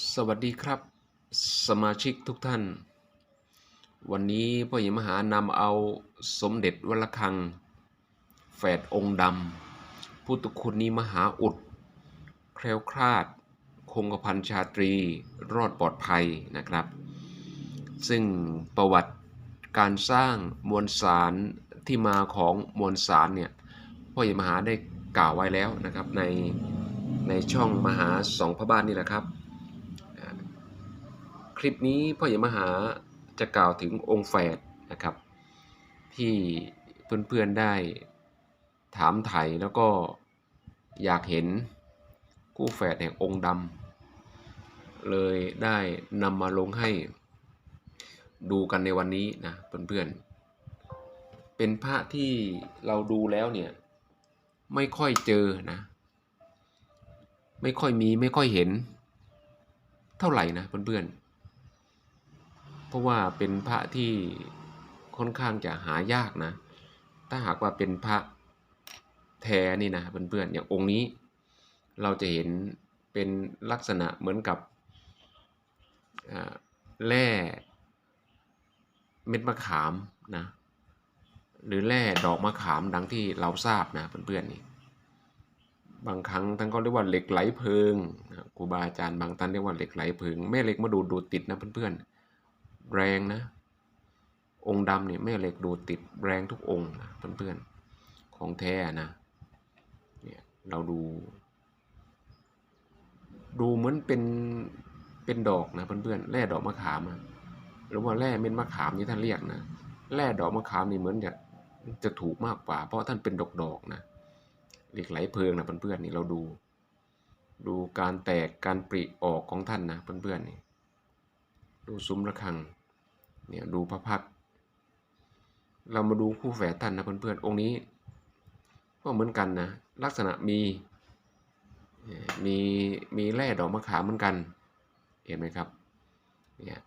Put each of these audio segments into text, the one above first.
สวัสดีครับ สมาชิกทุกท่าน วันนี้พ่อใหญ่มหานำเอาสมเด็จวัลคัง แฝดองค์ดำพุทธคุณนี้มหาอุด แคล้วคลาด คงกระพันชาตรี รอดปลอดภัยนะครับ ซึ่งประวัติการสร้างมวลสารที่มาของมวลสารเนี่ยพ่อใหญ่มหาได้กล่าวไว้แล้วนะครับในในช่องมหาสองพระบ้านนี่แหละครับ ลิปนี้พ่อใหญ่มหาจะกล่าวถึงองค์แฝดนะครับ ที่เพื่อนๆได้ถามไถ่แล้วก็อยากเห็นคู่แฝดแห่งองค์ดำเลยได้นำมาลงให้ดูกันในวันนี้นะเพื่อนๆ เป็นพระที่เราดูแล้วเนี่ยไม่ค่อยเจอนะ ไม่ค่อยมีไม่ค่อยเห็น เท่าไหร่นะเพื่อนๆ เพราะว่าเป็นพระที่ค่อนข้างจะหายากนะ ถ้าหากว่าเป็นพระแท้นี่นะเพื่อนๆอย่างองค์นี้เราจะเห็นเป็นลักษณะเหมือนกับแร่เม็ดมะขามนะหรือแร่ดอกมะขามดังที่เราทราบนะเพื่อนๆนี่บางครั้งท่านก็เรียกว่าเหล็กไหลเพลิงครูบาอาจารย์บางท่านเรียกว่าเหล็กไหลเพลิงแม่เหล็กมาดูดูติดนะเพื่อนๆ แรงนะ องค์ดำเนี่ยแม่เหล็กดูดติดแรงทุกองค์นะเพื่อนๆ ของแท้นะ เนี่ยเราดู ดูเหมือนเป็นเป็นดอกนะเพื่อนๆแร่ดอกมะขามอะหรือว่าแร่เม็ดมะขามที่ท่านเรียกนะแร่ดอกมะขามนี่เหมือนจะจะถูกมากกว่า เพราะท่านเป็นดอกดอกๆนะเหล็กไหลเพลิงนะเพื่อนๆนี่เราดู ดูการแตกการปริออกของท่านนะเพื่อนๆนี่ ดูซุ้มระฆังเนี่ยดูพระพัก เรามาดูคู่แฝดท่านนะเพื่อนๆองค์นี้ ก็เหมือนกันนะลักษณะมีมีมีแร่ดอกมะขามเหมือนกัน เห็นไหมครับเนี่ย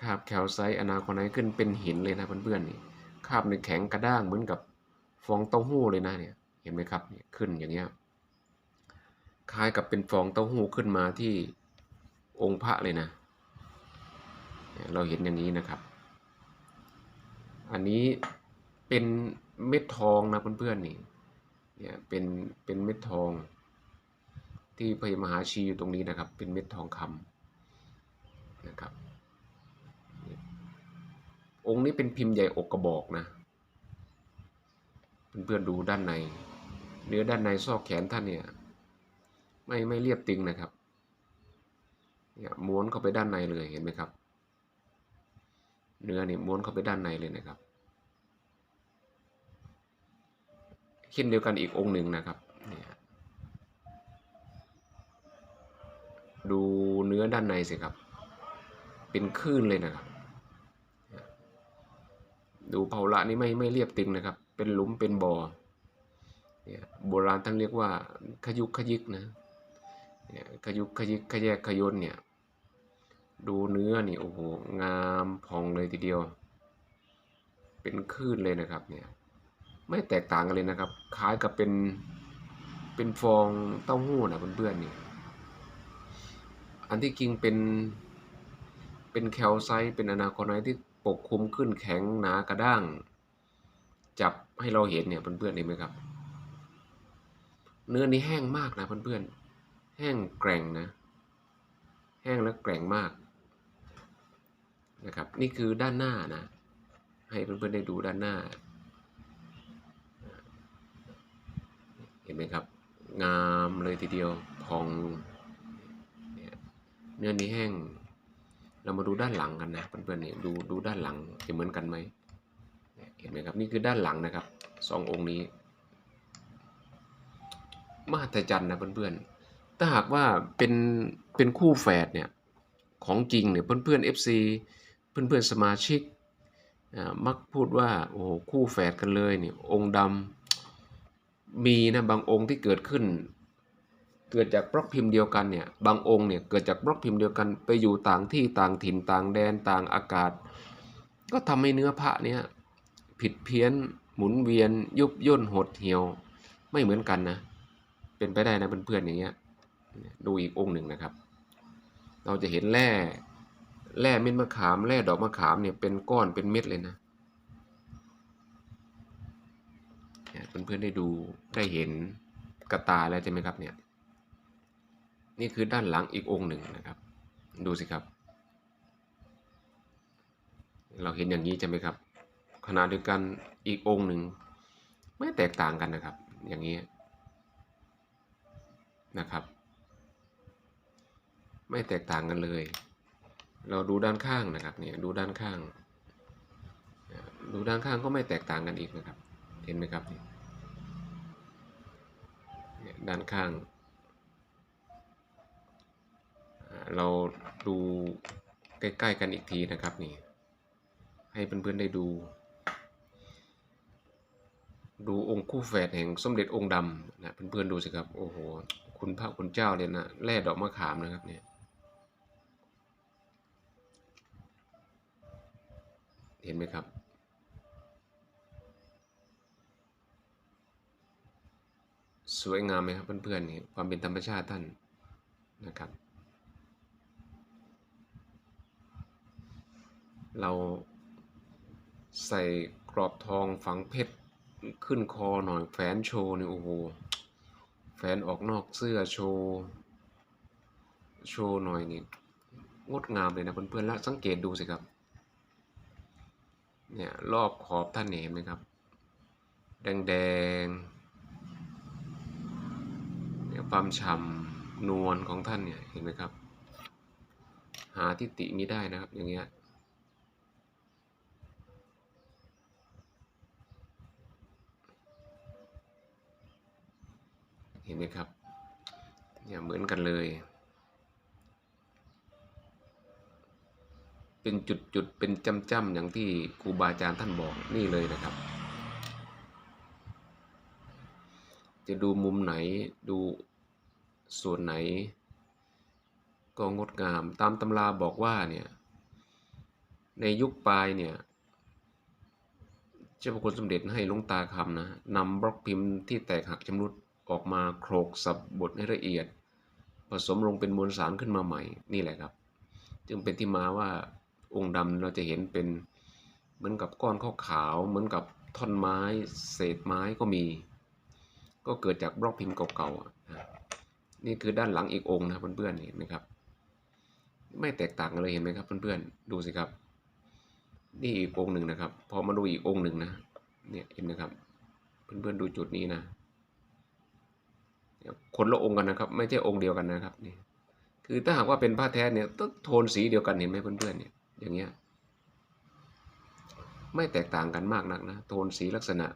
คาบแคลไซต์อนาคอนไนท์ขึ้นเป็นหินเลยนะเพื่อนๆนี่คาบในแข็งกระด้างเหมือนกับฟองเต้าหู้เลยนะเนี่ยเห็นไหมครับเนี่ยขึ้นอย่างเงี้ยคล้ายกับเป็นฟองเต้าหู้ขึ้นมาที่องค์พระเลยนะ เราเห็นอย่างนี้นะครับ อันนี้เป็นเม็ดทองนะเพื่อนๆนี่เนี่ยเป็นเป็นเม็ดทอง ที่พระมหาชีอยู่ตรงนี้นะครับ เป็นเม็ดทองคำนะครับ องค์นี้เป็นพิมพ์ใหญ่อกกระบอกนะ เพื่อนๆดูด้านใน เนื้อด้านในซอกแขนท่านเนี่ย ไม่ไม่เรียบตึงนะครับเนี่ยม้วนเข้าไปด้านในเลยเห็นไหมครับ เนื้อเนี่ยม้วนเข้าไปด้านในเลยนะครับ เช่นเดียวกันอีกองค์หนึ่งนะครับเนี่ยดูเนื้อด้านในสิครับ เป็นคลื่นเลยนะครับ ดูเผาละนี่ไม่ไม่เรียบตึงนะครับ เป็นหลุมเป็นบ่อเนี่ยโบราณท่านเรียกว่าขยุกขยิกนะเนี่ยขยุกขยิกขยแยกขยนเนี่ย ดูเนื้อนี่โอ้โหงามพองเลยทีเดียว เป็นคลื่นเลยนะครับเนี่ยไม่แตกต่างกันเลยนะครับคล้ายกับเป็นเป็นฟองเต้าหู้นะเพื่อนๆนี่อันที่จริงเป็นเป็นแคลไซต์เป็นอนาคอนไนท์ที่ปกคลุมขึ้นแข็งหนากระด้าง จับให้เราเห็นเนี่ยเพื่อนๆเห็นไหมครับ เนื้อนี้แห้งมากนะเพื่อนๆแห้งแกร่งนะ แห้งและแกร่งมาก นะครับ นี่คือด้านหน้านะ ให้เพื่อนๆได้ดูด้านหน้า เห็นไหมครับ งามเลยทีเดียวพองเนี่ยเนื้อนี้แห้ง เรามาดูด้านหลังกันนะเพื่อนๆเนี่ยดูดูด้านหลังจะเหมือนกันไหมเนี่ยเห็นไหมครับนี่คือด้านหลังนะครับสององค์นี้มหัศจรรย์นะเพื่อนๆ ถ้าหากว่าเป็นเป็นคู่แฝดเนี่ยของจริงเนี่ยเพื่อนๆ FC เพื่อนๆสมาชิกมักพูดว่าโอ้โหคู่แฝดกันเลยเนี่ยองค์ดำมีนะบางองค์ที่เกิดขึ้น เกิดจากบล็อกพิมพ์เดียวกันเนี่ยบางองค์เนี่ยเกิดจากบล็อกพิมพ์เดียวกันไปอยู่ต่างที่ต่างถิ่นต่างแดนต่างอากาศ ก็ทำให้เนื้อพระเนี่ยผิดเพี้ยนหมุนเวียนยุบย่นหดเหี่ยวไม่เหมือนกันนะเป็นไปได้นะเพื่อนๆอย่างเงี้ยดูอีกองค์หนึ่งนะครับ เราจะเห็นแร่ แร่เม็ดมะขามแร่ดอกมะขามเนี่ยเป็นก้อนเป็นเม็ดเลยนะเนี่ยเพื่อนๆได้ดูได้เห็นกระตาแล้วใช่ไหมครับเนี่ยนี่คือด้านหลังอีกองค์หนึ่งนะครับ ดูสิครับ เราเห็นอย่างนี้ใช่ไหมครับขณะเดียวกันอีกองค์หนึ่งไม่แตกต่างกันนะครับ อย่างนี้นะครับ ไม่แตกต่างกันเลย เราดูด้านข้างนะครับเนี่ยดูด้านข้าง ดูด้านข้างก็ไม่แตกต่างกันอีกนะครับ เห็นไหมครับเนี่ยด้านข้าง เราดูใกล้ๆกันอีกทีนะครับนี่ให้เพื่อนๆได้ดู ดูองค์คู่แฝดแห่งสมเด็จองค์ดำนะเพื่อนๆดูสิครับโอ้โหคุณพระคุณเจ้าเลยนะแร่ดอกมะขามนะครับเนี่ย เห็นไหมครับ สวยงามไหมครับเพื่อนๆนี่ความเป็นธรรมชาติท่านนะครับ เราใส่กรอบทองฝังเพชรขึ้นคอหน่อยแฟนโชว์นี่โอ้โหแฟนออกนอกเสื้อโชว์โชว์หน่อยนี่งดงามเลยนะเพื่อนๆแล้วสังเกตดูสิครับ เนี่ยรอบขอบท่านเห็นไหมครับ แดงๆเนี่ยความฉ่ำนวลของท่านเนี่ยเห็นไหมครับ หาทิฏฐิมีได้นะครับอย่างเงี้ยเห็นไหมครับเนี่ยเหมือนกันเลย เป็นจุดๆเป็นจำๆอย่างที่ครูบาอาจารย์ท่านบอกนี่เลยนะครับ จะดูมุมไหนดูส่วนไหน ก็งดงามตามตำราบอกว่าเนี่ยในยุคปลายเนี่ยเจ้าพระคุณสมเด็จให้ลวงตาคำนะนำบล็อกพิมพ์ที่แตกหักชำรุดออกมาโครกสับบดให้ละเอียด ผสมลงเป็นมวลสารขึ้นมาใหม่นี่แหละครับ จึงเป็นที่มาว่า องค์ดำเราจะเห็นเป็นเหมือนกับก้อนข้าวขาวเหมือนกับท่อนไม้เศษไม้ก็มี ก็เกิดจากบล็อกพิมพ์เก่าๆนี่คือด้านหลังอีกองค์นะเพื่อนๆเห็นไหมครับ ไม่แตกต่างกันเลยเห็นไหมครับเพื่อนๆดูสิครับ นี่อีกองค์หนึ่งนะครับ พอมาดูอีกองค์หนึ่งนะเนี่ยเห็นไหมครับ เพื่อนๆดูจุดนี้นะคนละองค์กันนะครับ ไม่ใช่องค์เดียวกันนะครับนี่คือถ้าหากว่าเป็นผ้าแท้เนี่ยต้องโทนสีเดียวกันเห็นไหมเพื่อนๆเนี่ย อย่างเงี้ยไม่แตกต่างกันมากนักนะ โทนสีลักษณะ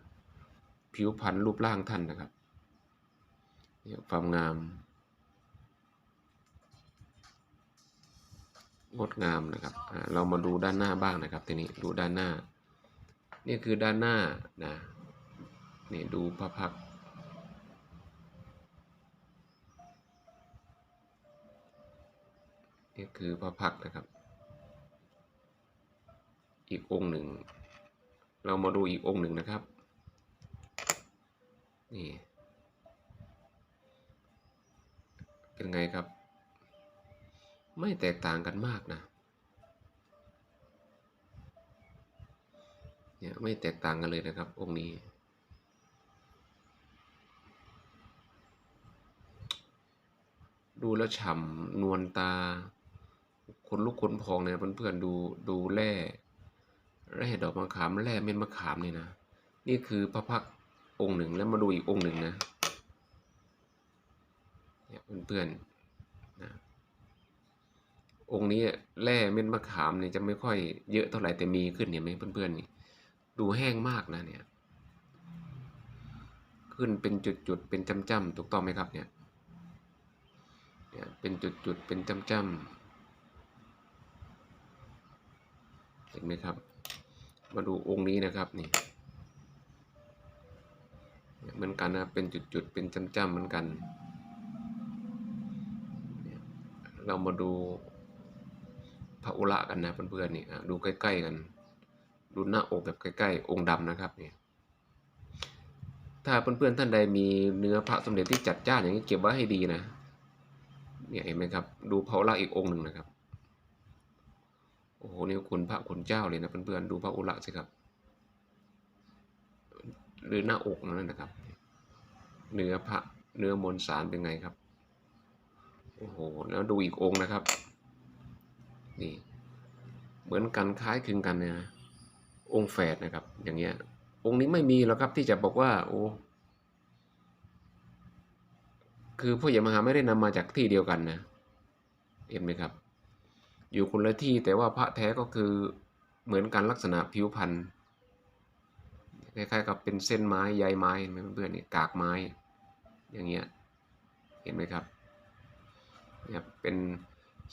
ผิวพรรณรูปร่างท่านนะครับนี่ความงาม งดงามนะครับ เรามาดูด้านหน้าบ้างนะครับทีนี้ดูด้านหน้า นี่คือด้านหน้านะนี่ดูพระพักนี่คือพระพักนะครับ อีกองค์หนึ่ง เรามาดูอีกองค์หนึ่งนะครับ นี่เป็นไงครับ ไม่แตกต่างกันมากนะเนี่ยไม่แตกต่างกันเลยนะครับ องค์นี้ ดูแล้วฉ่ำนวลตาขนลุกขนพองเนี่ยเพื่อนๆดูดูแร่ แร่ดอกมะขามแร่เม็ดมะขามนี่นะ นี่คือพระพักองค์หนึ่งแล้วมาดูอีกองค์หนึ่งนะเนี่ยเพื่อนๆนะองค์นี้แร่เม็ดมะขามเนี่ยจะไม่ค่อยเยอะเท่าไหร่แต่มีขึ้นเห็นไหมเพื่อนๆนี่ดูแห้งมากนะเนี่ย ขึ้นเป็นจุดๆเป็นจ้ำๆถูกต้องไหมครับเนี่ยเนี่ยเป็นจุดๆเป็นจ้ำๆเห็นไหมครับ มาดูองค์นี้นะครับนี่เหมือนกันนะเป็นจุดๆเป็นจ้ำๆเหมือนกัน เรามาดูพระอุระกันนะเพื่อนๆนี่ดูใกล้ๆกัน ดูหน้าอกแบบใกล้ๆองค์ดำนะครับเนี่ยถ้าเพื่อนๆท่านใดมีเนื้อพระสมเด็จที่จัดจ้านอย่างนี้เก็บไว้ให้ดีนะเนี่ยเห็นไหมครับ ดูเผาละอีกองค์หนึ่งนะครับ โอ้โหนี่คุณพระคุณเจ้าเลยนะเพื่อนๆดูพระอุระสิครับ หรือหน้าอกนั่นนะครับ เนื้อพระเนื้อมวลสารเป็นไงครับโอ้โหแล้วดูอีกองค์นะครับ นี่เหมือนกันคล้ายคลึงกันนะองค์แฝดนะครับ อย่างเงี้ย องค์นี้ไม่มีหรอกครับที่จะบอกว่า โอ้คือพ่อใหญ่มหาไม่ได้นำมาจากที่เดียวกันนะ เห็นไหมครับ อยู่คนละที่แต่ว่าพระแท้ก็คือเหมือนกันลักษณะผิวพันธุ์คล้ายๆกับเป็นเส้นไม้ใยไม้เห็นไหมเพื่อนๆนี่กากไม้ อย่างเงี้ยเห็นไหมครับเนี่ยเป็น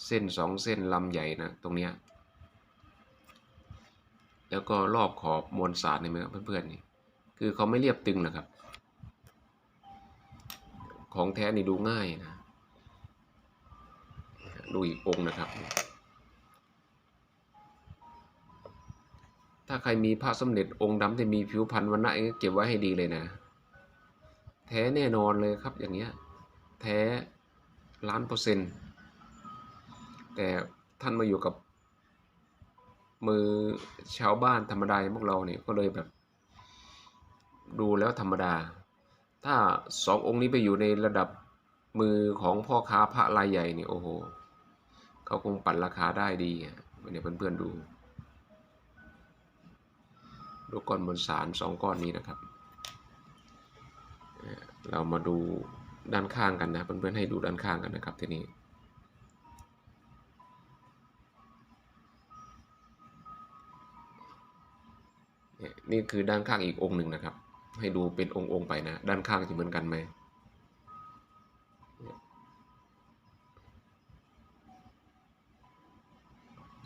เส้นสองเส้นลำใหญ่นะตรงเนี้ยแล้วก็รอบขอบมวลสารเห็นไหมครับเพื่อนๆนี่คือเขาไม่เรียบตึงนะครับ ของแท้นี่ดูง่ายนะดูอีกองนะครับ ถ้าใครมีพระสมเด็จองค์ดำที่มีผิวพรรณวันณะอย่างเงี้เก็บไว้ให้ดีเลยนะ แท้แน่นอนเลยครับอย่างเงี้ย แท้ล้านเปอร์เซ็นต์ แต่ท่านมาอยู่กับ มือชาวบ้านธรรมดาพวกเราเนี่ยก็เลยแบบ ดูแล้วธรรมดา ถ้าสององค์นี้ไปอยู่ในระดับมือของพ่อค้าพระรายใหญ่เนี่ยโอ้โห เขาคงปั่นราคาได้ดีเนี่ยเพื่อนๆดู ดูก้อนมวลสารสองก้อนนี้นะครับ เรามาดูด้านข้างกันนะเพื่อนๆให้ดูด้านข้างกันนะครับทีนี้นี่นี่คือด้านข้างอีกองค์หนึ่งนะครับ ให้ดูเป็นองค์ๆไปนะ ด้านข้างจะเหมือนกันไหม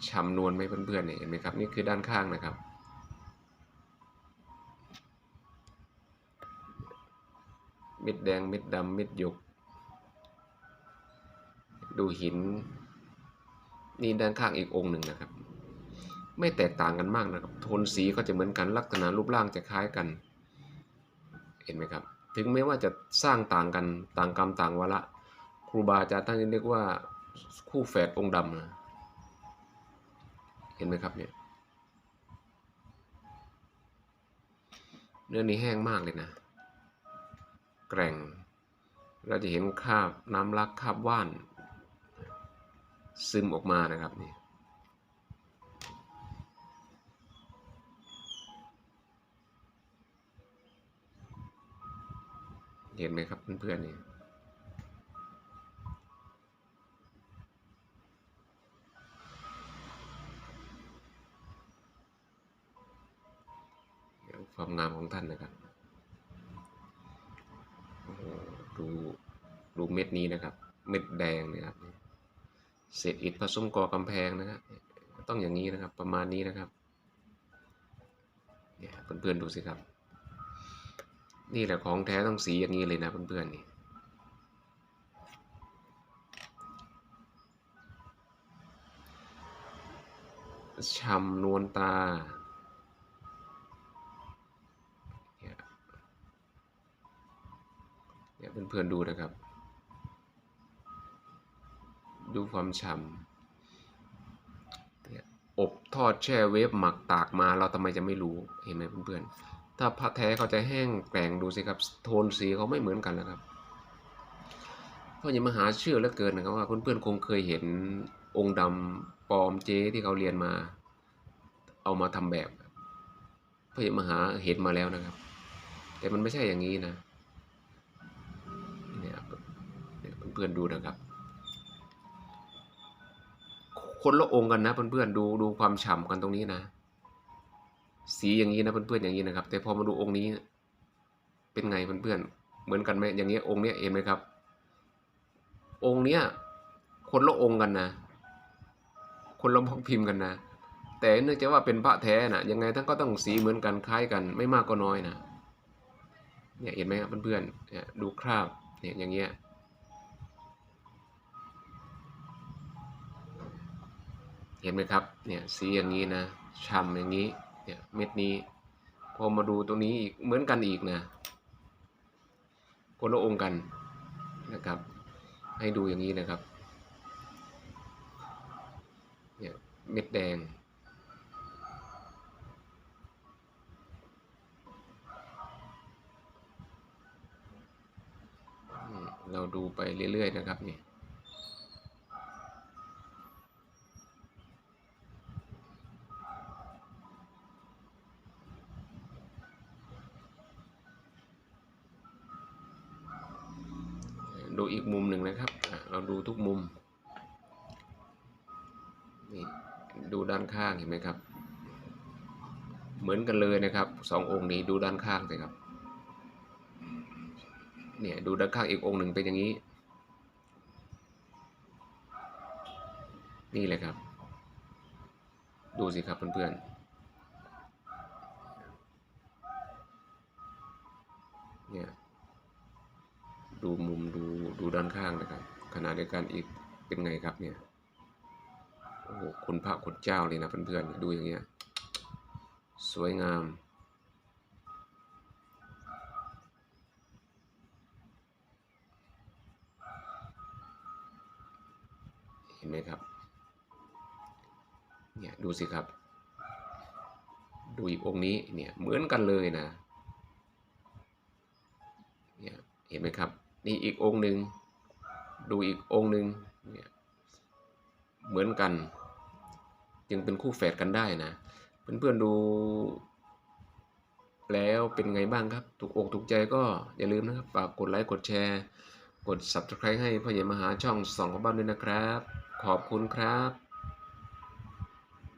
ชำนวลไหมเพื่อนๆเนี่ยเห็นไหมครับ นี่คือด้านข้างนะครับ เม็ดแดงเม็ดดำเม็ดหยก ดูหิน นี่ด้านข้างอีกองค์หนึ่งนะครับ ไม่แตกต่างกันมากนะครับ โทนสีก็จะเหมือนกันลักษณะรูปร่างจะคล้ายกัน เห็นไหมครับ ถึงแม้ว่าจะสร้างต่างกันต่างกรรมต่างวาระครูบาอาจารย์ท่านเรียกว่าคู่แฝดองค์ดำนะเห็นไหมครับเนี่ยเนื้อนี้แห้งมากเลยนะ แกร่ง เราจะเห็นคาบน้ำลักคาบว่าน ซึมออกมานะครับนี่เห็นไหมครับเพื่อนๆนี่ความงามของท่านนะครับ ดูดูเม็ดนี้นะครับ เม็ดแดงนะครับเศษอิฐผสมกอกำแพงนะครับต้องอย่างนี้นะครับประมาณนี้นะครับเนี่ยเพื่อนๆดูสิครับ นี่แหละของแท้ต้องสีอย่างนี้เลยนะเพื่อนๆนี่ชำนวลตา เนี่ยเพื่อนๆดูนะครับ ดูความฉ่ำเนี่ยอบทอดแช่เวฟหมักตากมาเราทำไมจะไม่รู้เห็นไหมเพื่อนๆ ถ้าพระแท้เขาจะแห้งแกร่งดูสิครับ โทนสีเขาไม่เหมือนกันแล้วครับพราะอย่ามาหาเชื่อเหลือเกินนะครับว่าเพื่อนๆคงเคยเห็นองค์ดำปลอมเจที่เขาเรียนมา เอามาทำแบบพราะอย่ามาหาเห็นมาแล้วนะครับ แต่มันไม่ใช่อย่างนี้นะ เพื่อนๆดูนะครับ คนละองค์กันนะเพื่อนๆดูดูความฉ่ำกันตรงนี้นะ สีอย่างนี้นะเพื่อนๆอย่างนี้นะครับ แต่พอมาดูองค์นี้ เป็นไงเพื่อนๆเหมือนกันไหมอย่างเงี้ยองค์เนี้ยเห็นไหมครับ องค์เนี้ยคนละองค์กันนะ คนละบล็อกพิมพ์กันนะแต่เนื่องจากว่าเป็นพระแท้นะยังไงท่านก็ต้องสีเหมือนกันคล้ายกันไม่มากก็น้อยนะเนี่ยเห็นไหมครับเพื่อนๆเนี่ยดูคราบเนี่ยอย่างเงี้ย เห็นไหมครับ เนี่ยสีอย่างนี้นะฉ่ำอย่างนี้ เนี่ยเม็ดนี้ พอมาดูตรงนี้อีกเหมือนกันอีกนะคนละองค์กันนะครับ ให้ดูอย่างนี้นะครับ เนี่ยเม็ดแดง เราดูไปเรื่อยๆนะครับเนี่ย ดูอีกมุมหนึ่งนะครับ เราดูทุกมุม นี่ดูด้านข้างเห็นไหมครับ เหมือนกันเลยนะครับสององค์นี้ดูด้านข้างสิครับ เนี่ยดูด้านข้างอีกองค์หนึ่งเป็นอย่างนี้ นี่เลยครับ ดูสิครับเพื่อนๆ เนี่ย ดูมุมดูดูด้านข้างนะครับขณะเดียวกันอีกเป็นไงครับเนี่ยโอ้โหคุณพระคุณเจ้าเลยนะเพื่อนๆดูอย่างเงี้ยสวยงามเห็นไหมครับเนี่ยดูสิครับ ดูอีกองค์นี้เนี่ยเหมือนกันเลยนะเนี่ยเห็นไหมครับ นี่อีกองค์หนึ่งดูอีกองค์หนึ่งเนี่ยเหมือนกันยังเป็นคู่แฝดกันได้นะ เพื่อนๆดู แล้วเป็นไงบ้างครับ ถูกอกถูกใจก็อย่าลืมนะครับฝากกดไลค์กดแชร์ กด subscribe ให้พ่อใหญ่มหาช่องสองของบ้านด้วยนะครับ ขอบคุณครับ